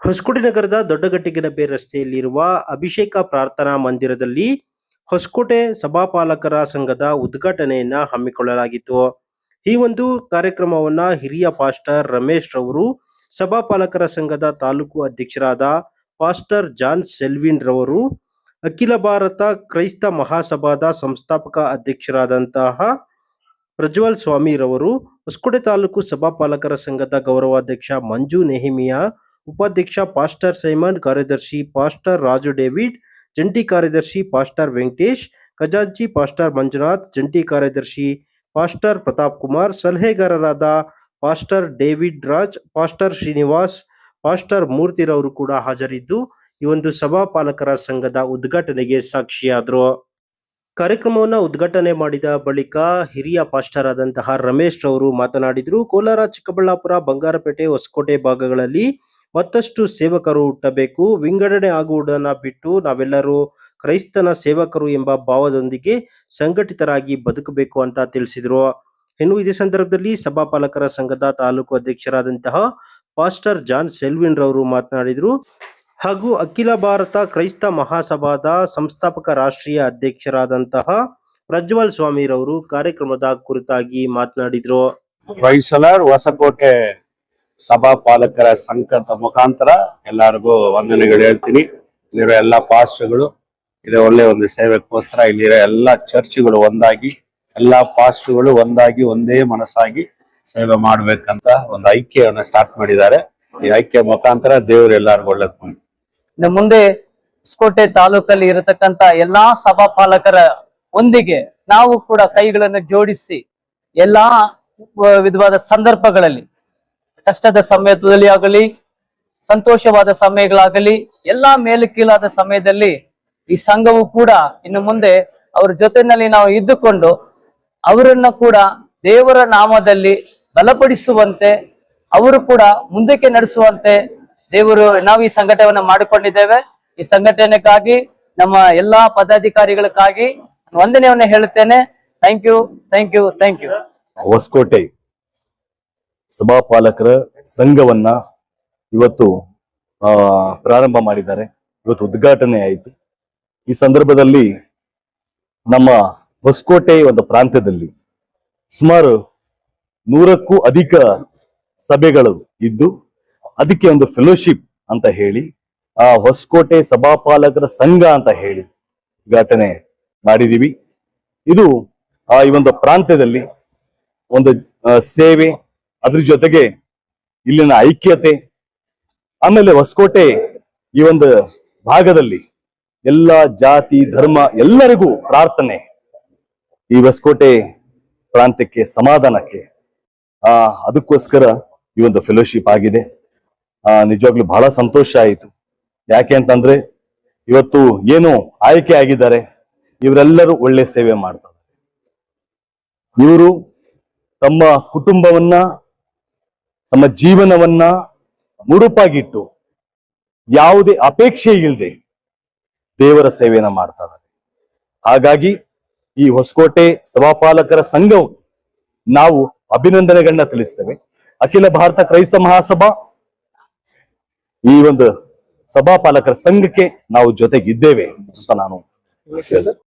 ಹೊಸಕೋಟೆ ನಗರದ ದೊಡ್ಡಗಟ್ಟಿಗೆನಬೆ ರಸ್ತೆಯಲ್ಲಿರುವ ಅಭಿಷೇಕ ಪ್ರಾರ್ಥನಾ ಮಂದಿರದಲ್ಲಿ ಹೊಸಕೋಟೆ ಸಭಾಪಾಲಕರ ಸಂಘದ ಉದ್ಘಾಟನೆಯನ್ನ ಹಮ್ಮಿಕೊಳ್ಳಲಾಗಿತ್ತು. ಈ ಒಂದು ಕಾರ್ಯಕ್ರಮವನ್ನ ಹಿರಿಯ ಪಾಸ್ಟರ್ ರಮೇಶ್ ರವರು, ಸಭಾಪಾಲಕರ ಸಂಘದ ತಾಲೂಕು ಅಧ್ಯಕ್ಷರಾದ ಪಾಸ್ಟರ್ ಜಾನ್ ಸೆಲ್ವಿನ್ ರವರು, ಅಖಿಲ ಭಾರತ ಕ್ರೈಸ್ತ ಮಹಾಸಭಾದ ಸಂಸ್ಥಾಪಕ ಅಧ್ಯಕ್ಷರಾದಂತಹ ಪ್ರಜ್ವಲ್ ಸ್ವಾಮಿರವರು ಹೊಸಕೋಟೆ ತಾಲೂಕು ಸಭಾಪಾಲಕರ ಸಂಘದ ಗೌರವಾಧ್ಯಕ್ಷ ಮಂಜು ನೆಹಿಮಿಯಾ ಉಪಾಧ್ಯಕ್ಷ ಪಾಸ್ಟರ್ ಸೈಮನ್, ಕಾರ್ಯದರ್ಶಿ ಪಾಸ್ಟರ್ ರಾಜು ಡೇವಿಡ್, ಜಂಟಿ ಕಾರ್ಯದರ್ಶಿ ಪಾಸ್ಟರ್ ವೆಂಕಟೇಶ್, ಖಜಾಂಚಿ ಪಾಸ್ಟರ್ ಮಂಜುನಾಥ್, ಜಂಟಿ ಕಾರ್ಯದರ್ಶಿ pastor Pratap Kumar, ಸಲಹೆಗಾರರಾದ pastor David Raj, pastor Srinivas, pastor ಮೂರ್ತಿರವರು ಕೂಡ ಹಾಜರಿದ್ದು ಈ ಒಂದು ಸಭಾಪಾಲಕರ ಸಂಘದ ಉದ್ಘಾಟನೆಗೆ ಸಾಕ್ಷಿಯಾದರು. ಕಾರ್ಯಕ್ರಮವನ್ನು ಉದ್ಘಾಟನೆ ಮಾಡಿದ ಬಳಿಕ ಹಿರಿಯ ಪಾಸ್ಟರ್ ಆದಂತಹ ರಮೇಶ್ ರವರು ಮಾತನಾಡಿದರು. ಕೋಲಾರ ಚಿಕ್ಕಬಳ್ಳಾಪುರ ಬಂಗಾರಪೇಟೆ ಹೊಸಕೋಟೆ ಭಾಗಗಳಲ್ಲಿ ಮತ್ತಷ್ಟು ಸೇವಕರು ಹುಟ್ಟಬೇಕು. ವಿಂಗಡಣೆ ಆಗುವುದನ್ನು ಬಿಟ್ಟು ನಾವೆಲ್ಲರೂ ಕ್ರೈಸ್ತನ ಸೇವಕರು ಎಂಬ ಭಾವದೊಂದಿಗೆ ಸಂಘಟಿತರಾಗಿ ಬದುಕಬೇಕು ಅಂತ ತಿಳಿಸಿದರು. ಇನ್ನು ಇದೇ ಸಂದರ್ಭದಲ್ಲಿ ಸಭಾಪಾಲಕರ ಸಂಘದ ತಾಲೂಕು ಅಧ್ಯಕ್ಷರಾದಂತಹ ಪಾಸ್ಟರ್ ಜಾನ್ ಸೆಲ್ವಿನ್ ರವರು ಮಾತನಾಡಿದರು. ಹಾಗೂ ಅಖಿಲ ಭಾರತ ಕ್ರೈಸ್ತ ಮಹಾಸಭಾದ ಸಂಸ್ಥಾಪಕ ರಾಷ್ಟ್ರೀಯ ಅಧ್ಯಕ್ಷರಾದಂತಹ ಪ್ರಜ್ವಲ್ ಸ್ವಾಮಿರವರು ಕಾರ್ಯಕ್ರಮದ ಕುರಿತಾಗಿ ಮಾತನಾಡಿದರು. ಹೊಯ್ಸಳರ್ ಹೊಸಕೋಟೆ ಸಭಾಪಾಲಕರ ಸಂಕಟ ಮುಖಾಂತರ ಎಲ್ಲರಿಗೂ ವಂದನೆಗಳು ಹೇಳ್ತೀನಿ. ಇಲ್ಲಿರೋ ಎಲ್ಲ ಪಾಸ್ಟ್ಗಳು ಇದು ಒಳ್ಳೆ ಒಂದು ಸೇವೆಗೋಸ್ಕರ ಇಲ್ಲಿರೋ ಎಲ್ಲ ಚರ್ಚ್ಗಳು ಒಂದಾಗಿ, ಎಲ್ಲ ಪಾಸ್ಟ್ಗಳು ಒಂದಾಗಿ, ಒಂದೇ ಮನಸ್ಸಾಗಿ ಸೇವೆ ಮಾಡ್ಬೇಕಂತ ಒಂದು ಐಕ್ಯವನ್ನು ಸ್ಟಾರ್ಟ್ ಮಾಡಿದ್ದಾರೆ. ಈ ಐಕ್ಯ ಮುಖಾಂತರ ದೇವರು ಎಲ್ಲರಿಗೂ ಒಳ್ಳೇದ್ ಇನ್ನು ಮುಂದೆ ಹೊಸಕೋಟೆ ತಾಲೂಕಲ್ಲಿ ಇರತಕ್ಕಂತ ಎಲ್ಲಾ ಸಭಾ ಪಾಲಕರ ಒಂದಿಗೆ ನಾವು ಕೂಡ ಕೈಗಳನ್ನು ಜೋಡಿಸಿ ಎಲ್ಲಾ ವಿಧವಾದ ಸಂದರ್ಭಗಳಲ್ಲಿ ಕಷ್ಟದ ಸಮಯದಲ್ಲಿ ಆಗಲಿ, ಸಂತೋಷವಾದ ಸಮಯಗಳಾಗಲಿ, ಎಲ್ಲಾ ಮೇಲುಕೀಲಾದ ಸಮಯದಲ್ಲಿ ಈ ಸಂಘವು ಕೂಡ ಇನ್ನು ಮುಂದೆ ಅವರ ಜೊತೆನಲ್ಲಿ ನಾವು ಇದ್ದುಕೊಂಡು ಅವರನ್ನ ಕೂಡ ದೇವರ ನಾಮದಲ್ಲಿ ಬಲಪಡಿಸುವಂತೆ, ಅವರು ಕೂಡ ಮುಂದಕ್ಕೆ ನಡೆಸುವಂತೆ ದೇವರು ನಾವು ಈ ಸಂಘಟನೆಯನ್ನ ಮಾಡಿಕೊಂಡಿದ್ದೇವೆ. ಈ ಸಂಘಟನೆಗಾಗಿ ನಮ್ಮ ಎಲ್ಲಾ ಪದಾಧಿಕಾರಿಗಳಿಗಾಗಿ ವಂದನೆಯನ್ನ ಹೇಳುತ್ತೇನೆ. Thank you thank you thank you Hosakote. ಸಭಾಪಾಲಕರ ಸಂಘವನ್ನ ಇವತ್ತು ಪ್ರಾರಂಭ ಮಾಡಿದ್ದಾರೆ. ಇವತ್ತು ಉದ್ಘಾಟನೆ ಆಯಿತು. ಈ ಸಂದರ್ಭದಲ್ಲಿ ನಮ್ಮ ಹೊಸಕೋಟೆ ಒಂದು ಪ್ರಾಂತ್ಯದಲ್ಲಿ ಸುಮಾರು ನೂರಕ್ಕೂ ಅಧಿಕ ಸಭೆಗಳು ಇದ್ದು, ಅದಕ್ಕೆ ಒಂದು ಫೆಲೋಶಿಪ್ ಅಂತ ಹೇಳಿ, ಆ ಹೊಸಕೋಟೆ ಸಭಾಪಾಲಕರ ಸಂಘ ಅಂತ ಹೇಳಿ ಉದ್ಘಾಟನೆ ಮಾಡಿದೀವಿ ಇದು, ಆ, ಈ ಒಂದು ಪ್ರಾಂತ್ಯದಲ್ಲಿ ಒಂದು ಸೇವೆ ಅದ್ರ ಜೊತೆಗೆ ಇಲ್ಲಿನ ಐಕ್ಯತೆ, ಆಮೇಲೆ ಹೊಸಕೋಟೆ ಈ ಒಂದು ಭಾಗದಲ್ಲಿ ಎಲ್ಲ ಜಾತಿ, ಧರ್ಮ ಎಲ್ಲರಿಗೂ ಪ್ರಾರ್ಥನೆ ಈ ಹೊಸಕೋಟೆ ಪ್ರಾಂತ್ಯಕ್ಕೆ, ಸಮಾಧಾನಕ್ಕೆ. ಆ, ಅದಕ್ಕೋಸ್ಕರ ಈ ಒಂದು ಫೆಲೋಶಿಪ್ ಆಗಿದೆ. ಆ, ನಿಜವಾಗ್ಲೂ ಬಹಳ ಸಂತೋಷ ಆಯಿತು. ಯಾಕೆ ಅಂತಂದ್ರೆ ಇವತ್ತು ಏನು ಆಯ್ಕೆ ಆಗಿದ್ದಾರೆ. ಇವರೆಲ್ಲರೂ ಒಳ್ಳೆ ಸೇವೆ ಮಾಡ್ತಾರೆ ಇವರು ತಮ್ಮ ಕುಟುಂಬವನ್ನ ತಮ್ಮ ಜೀವನವನ್ನ ಮುಡುಪಾಗಿಟ್ಟು ಯಾವುದೇ ಅಪೇಕ್ಷೆ ಇಲ್ಲದೆ ದೇವರ ಸೇವೆಯನ್ನ ಮಾಡ್ತಾ ಇದ್ದಾರೆ. ಹಾಗಾಗಿ ಈ ಹೊಸಕೋಟೆ ಸಭಾಪಾಲಕರ ಸಂಘವು ನಾವು ಅಭಿನಂದನೆಗಳನ್ನ ತಿಳಿಸ್ತೇವೆ. ಅಖಿಲ ಭಾರತ ಕ್ರೈಸ್ತ ಮಹಾಸಭಾ ಈ ಒಂದು ಸಭಾಪಾಲಕರ ಸಂಘಕ್ಕೆ ನಾವು ಜೊತೆಗಿದ್ದೇವೆ ಅಂತ ನಾನು